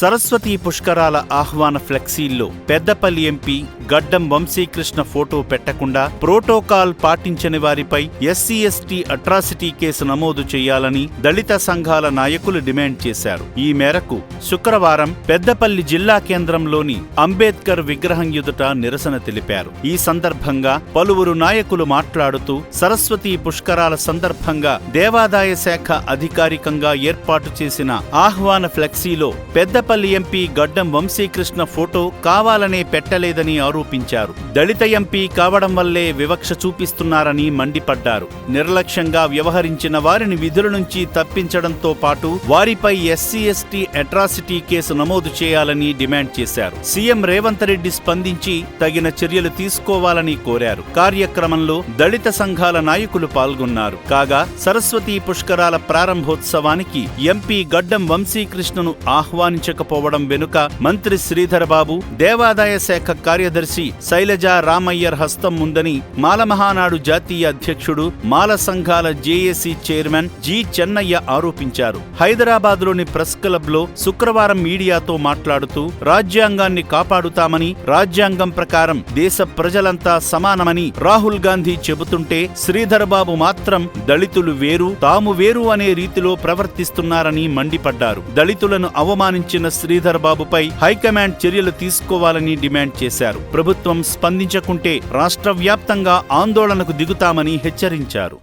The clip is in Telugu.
సరస్వతి పుష్కరాల ఆహ్వాన ఫ్లెక్సీల్లో పెద్దపల్లి ఎంపీ గడ్డం వంశీకృష్ణ ఫోటో పెట్టకుండా ప్రోటోకాల్ పాటించని వారిపై ఎస్సీ ఎస్టీ అట్రాసిటీ కేసు నమోదు చేయాలని దళిత సంఘాల నాయకులు డిమాండ్ చేశారు. ఈ మేరకు శుక్రవారం పెద్దపల్లి జిల్లా కేంద్రంలోని అంబేద్కర్ విగ్రహం ఎదుట నిరసన తెలిపారు. ఈ సందర్భంగా పలువురు నాయకులు మాట్లాడుతూ సరస్వతి పుష్కరాల సందర్భంగా దేవాదాయ శాఖ అధికారికంగా ఏర్పాటు చేసిన ఆహ్వాన ఫ్లెక్సీలో పెద్ద పెద్దపల్లి ఎంపీ గడ్డం వంశీకృష్ణ ఫోటో కావాలనే పెట్టలేదని ఆరోపించారు. దళిత ఎంపీ కావడం వల్లే వివక్ష చూపిస్తున్నారని మండిపడ్డారు. నిర్లక్ష్యంగా వ్యవహరించిన వారిని విధుల నుంచి తప్పించడంతో పాటు వారిపై ఎస్సీ ఎస్టీ అట్రాసిటీ కేసు నమోదు చేయాలని డిమాండ్ చేశారు. సీఎం రేవంత్ రెడ్డి స్పందించి తగిన చర్యలు తీసుకోవాలని కోరారు. కార్యక్రమంలో దళిత సంఘాల నాయకులు పాల్గొన్నారు. కాగా సరస్వతి పుష్కరాల ప్రారంభోత్సవానికి ఎంపీ గడ్డం వంశీకృష్ణను లేకపోవడం వెనుక మంత్రి శ్రీధరబాబు దేవాదాయ శాఖ కార్యదర్శి శైలజ రామయ్యర్ హస్తం ఉందని మాలమహానాడు జాతీయ అధ్యక్షుడు మాల సంఘాల జేఏసీ చైర్మన్ జి చెన్నయ్య ఆరోపించారు. హైదరాబాద్లోని ప్రెస్ క్లబ్లో శుక్రవారం మీడియాతో మాట్లాడుతూ రాజ్యాంగాన్ని కాపాడుతామని రాజ్యాంగం ప్రకారం దేశ ప్రజలంతా సమానమని రాహుల్ గాంధీ చెబుతుంటే శ్రీధర్ బాబు మాత్రం దళితులు వేరు తాము వేరు అనే రీతిలో ప్రవర్తిస్తున్నారని మండిపడ్డారు. దళితులను అవమానించిన శ్రీధర్ బాబుపై హైకమాండ్ చర్యలు తీసుకోవాలని డిమాండ్ చేశారు. ప్రభుత్వం స్పందించకుంటే రాష్ట్ర వ్యాప్తంగా ఆందోళనకు దిగుతామని హెచ్చరించారు.